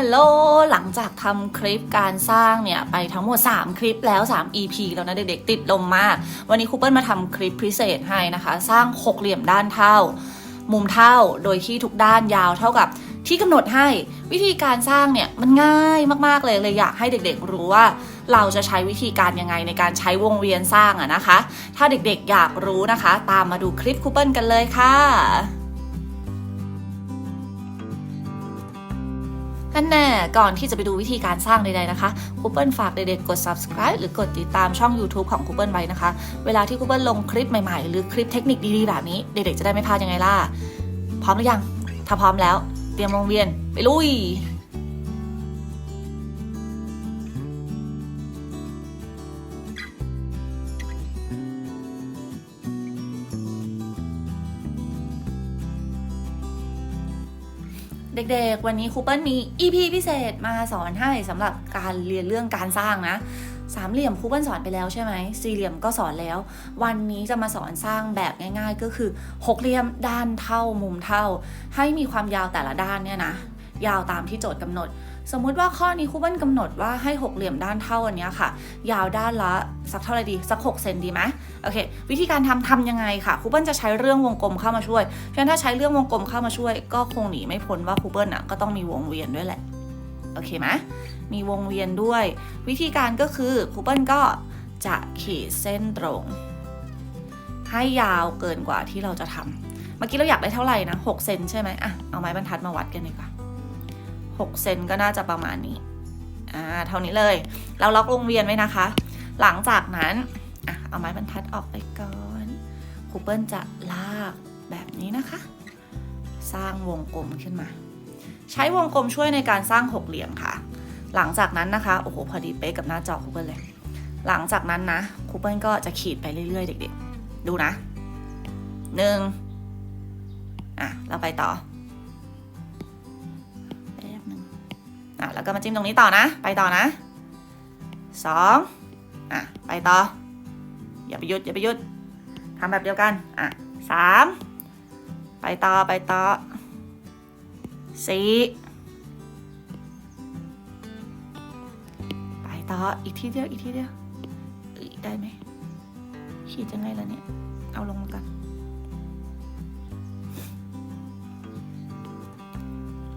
ฮัลโหล หลังจากทำคลิปการสร้างเนี่ย ไปทั้งหมด 3 คลิปแล้ว 3 EP แล้วนะเด็กๆ ติดลมมาก วันนี้ครูเปิลมาทำคลิปพิเศษให้นะคะ สร้างหกเหลี่ยมด้านเท่า มุมเท่าโดยที่ทุกด้านยาวเท่ากับที่กำหนดให้วิธีการสร้างเนี่ยมันง่ายมากๆเลยเลยอยากให้เด็กๆ รู้ว่าเราจะใช้วิธีการยังไงในการใช้วงเวียนสร้างอะนะคะ ถ้าเด็กๆอยากรู้นะคะ ตามมาดูคลิปครูเปิลกันเลยค่ะ ท่นแน่ก่อนที่จะไปดูวิธีการสร้างใดๆนะคะคูเปิลฝากเด็กๆกด subscribe หรือกดติดตามช่อง YouTube ของคูเปิลไว้นะคะ เวลาที่คูเปิลลงคลิปใหม่ๆ หรือคลิปเทคนิคดีๆ แบบนี้ เด็กๆจะได้ไม่พลาดยังไงล่ะ พร้อมหรือยัง ถ้าพร้อมแล้ว เตรียมวงเวียนไปลุย เด็กๆ วันนี้ครูเปิลมี EP พิเศษมาสอนให้สำหรับการเรียนเรื่องการสร้างนะ สามเหลี่ยมครูเปิลสอนไปแล้วใช่ไหม สี่เหลี่ยมก็สอนแล้ว วันนี้จะมาสอนสร้างแบบง่าย ๆ ก็คือหกเหลี่ยมด้านเท่ามุมเท่า ให้มีความยาวแต่ละด้านเนี่ยนะ ยาวตามที่โจทย์กำหนด สมมุติว่าข้อนี้ครูเปิลกำหนดว่าให้หกเหลี่ยมด้านเท่าอันเนี้ยค่ะ ยาวด้านละสักเท่าไหร่ดี สัก 6 เซนดีไหม โอเค วิธีการทำทำยังไงค่ะครูเปิลจะใช้เรื่องวงกลมเข้ามาช่วยเพราะฉะนั้นถ้าใช้เรื่องวงกลมเข้ามาช่วย ก็คงหนีไม่พ้นว่าครูเปิลอะก็ต้องมีวงเวียนด้วยแหละโอเคไหมมีวงเวียนด้วย วิธีการก็คือครูเปิลก็จะขีดเส้นตรง ให้ยาวเกินกว่าที่เราจะทำเมื่อกี้เราอยากได้เท่าไหร่นะ6เซนใช่ไหมอะเอาไม้บรรทัดมาวัดกันดีกว่า6เซนก็น่าจะประมาณนี้อ่าเท่านี้เลย เราล็อกวงเวียนไว้นะคะ หลังจากนั้น เอาไม้บรรทัดออกไปก่อนครูเปิลจะลากแบบนี้นะคะ สร้างวงกลมขึ้นมา ใช้วงกลมช่วยในการสร้างหกเหลี่ยมค่ะ หลังจากนั้นนะคะ โอ้โห พอดีเป๊ะกับหน้าจอครูเปิลเลย หลังจากนั้นนะครูเปิลก็จะขีดไปเรื่อยๆ เด็กๆ ดูนะหนึ่งอะ เราไปต่อแป๊บหนึ่งอะ แล้วก็มาจิ้มตรงนี้ต่อนะ ไปต่อนะสองอะ ไปต่อ อย่าไปยุดอย่าไปยุดทำแบบเดียวกัน อะสามไปต่อไปต่อสี่ไปต่ออีกทีเดียวอีกทีเดียวเอ้ยได้ไหมขีดยังไงล่ะเนี่ย เอาลงมากัน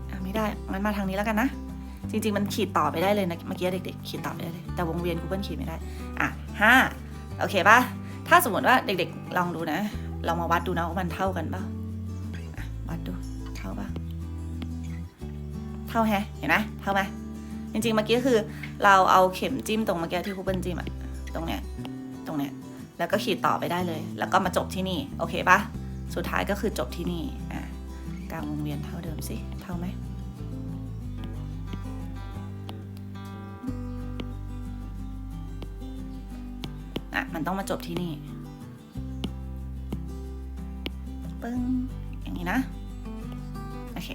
อะไม่ได้งั้นมาทางนี้แล้วกันนะ จริง ๆ มันขีดต่อไปได้เลยนะเมื่อกี้เด็กๆขีดต่อไปได้เลย แต่วงเวียนกูเปิลขีดไม่ได้ อะห้า โอเคป่ะถ้าสมมติว่าเด็กๆลองดูนะลองมาวัดดูนะว่ามันเท่ากันป่ะอะวัดดูเท่าป่ะเท่าแฮะเห็นไหมเท่าไหมจริงๆเมื่อกี้คือเราเอาเข็มจิ้มตรงเมื่อกี้ที่ครูเปิลจิ้มอะตรงเนี้ยตรงเนี้ยแล้วก็ขีดต่อไปได้เลย แล้วก็มาจบที่นี่โอเคปะสุดท้ายก็คือจบที่นี่อะกลางวงเวียนเท่าเดิมสิเท่าไหม มันต้องมาจบที่นี่ปึ้งอย่างนี้นะโอเค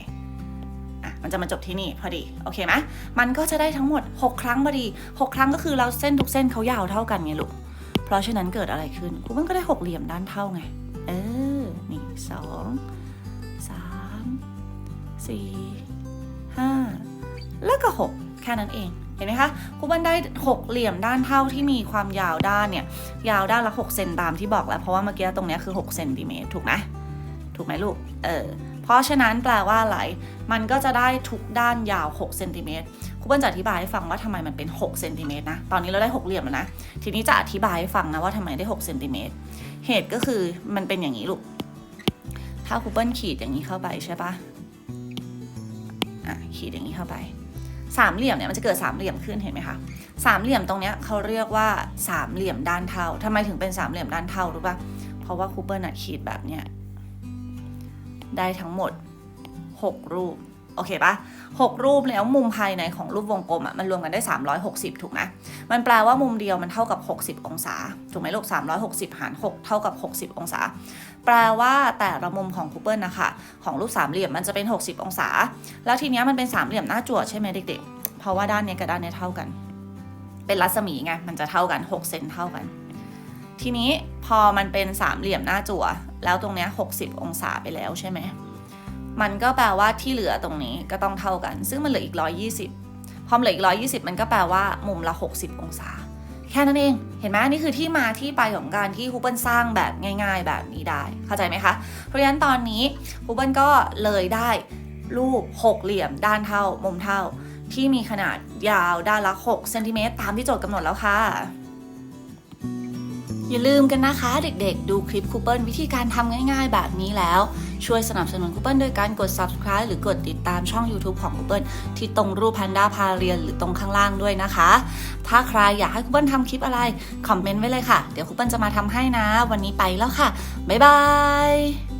อะมันจะมาจบที่นี่พอดีโอเคไหมมันก็จะได้ทั้งหมด 6 ครั้งพอดี 6 ครั้งก็คือเราเส้นทุกเส้นเขายาวเท่ากันไงลูกเพราะฉะนั้นเกิดอะไรขึ้นครูมันก็ได้หกเหลี่ยมด้านเท่าไงเออนี่สองสามสี่ห้าแล้วก็หกแค่นั้นเอง เห็นไหมคะคูบันได้หกเหลี่ยมด้านเท่าที่มีความยาวด้านเนี่ยยาวด้านละ6เซนตามที่บอกแล้ว เพราะว่าเมื่อกี้ตรงนี้คือ6เซนติเมตรถูกไหมถูกไหมลูกเออเพราะฉะนั้นแปลว่าอะไร มันก็จะได้ทุกด้านยาว6เซนติเมตรครูเปิ้ลจะอธิบายให้ฟังว่าทำไมมันเป็น6เซนติเมตรนะ ตอนนี้เราได้ 6 เหลี่ยมแล้วนะ ทีนี้จะอธิบายให้ฟังนะว่าทำไมได้6เซนติเมตร เหตุก็คือมันเป็นอย่างนี้ลูก ถ้าครูเปิ้ลขีดอย่างนี้เข้าไปใช่ปะอะขีดอย่างนี้เข้าไป สามเหลี่ยมเนี่ยมันจะเกิดสามเหลี่ยมขึ้นเห็นไหมคะสามเหลี่ยมตรงเนี้ยเขาเรียกว่าสามเหลี่ยมด้านเท่าทำไมถึงเป็นสามเหลี่ยมด้านเท่ารู้ปะเพราะว่าคูเปิ้ลอะขีดแบบเนี้ยได้ทั้งหมด 6 รูป โอเคปะ6 รูปแล้วมุมภายในของรูปวงกลมอะมันรวมกันได้ 360 ถูกไหมมันแปลว่ามุมเดียวมันเท่ากับ 60 องศา ถูกไหมลูก 360 หาร 6 เท่ากับ 60 องศา แปลว่าแต่ละมุมของคูเปิลนะคะ ของรูปสามเหลี่ยมมันจะเป็น 60 องศา แล้วทีเนี้ยมันเป็นสามเหลี่ยมหน้าจั่วใช่ไหมเด็กๆ เพราะว่าด้านเนี้ยกับด้านเนี้ยเท่ากัน เป็นรัศมีไง มันจะเท่ากัน 6 เซนเท่ากัน ทีนี้พอมันเป็นสามเหลี่ยมหน้าจั่ว แล้วตรงเนี้ย60 องศาไปแล้วใช่ไหม มันก็แปลว่าที่เหลือตรงนี้ก็ต้องเท่ากัน ซึ่งมันเหลืออีก 120 พอมเหลืออีก 120 มันก็แปลว่ามุมละ 60 องศา แค่นั้นเอง เห็นไหมนี่คือที่มาที่ไปของการที่ฮูเปิลสร้างแบบง่าย ๆ แบบนี้ได้ เข้าใจไหมคะ เพราะฉะนั้นตอนนี้ฮูเปิลก็เลยได้รูปหกเหลี่ยมด้านเท่า มุมเท่า ที่มีขนาดยาวด้านละ 6 เซนติเมตรตามที่โจทย์กำหนดแล้วค่ะ อย่าลืมกันนะคะเด็กๆ ดูคลิปคูเปิลวิธีการทำง่าย ๆ แบบนี้แล้ว ช่วยสนับสนุนคูเปิลโดยการกด subscribe หรือกดติดตามช่อง YouTube ของคูเปิลที่ตรงรูปแพนด้าพาเรียนหรือตรงข้างล่างด้วยนะคะ ถ้าใครอยากให้คูเปิลทำคลิปอะไร คอมเมนต์ไว้เลยค่ะ เดี๋ยวคูเปิลจะมาทำให้นะ วันนี้ไปแล้วค่ะ บ๊ายบาย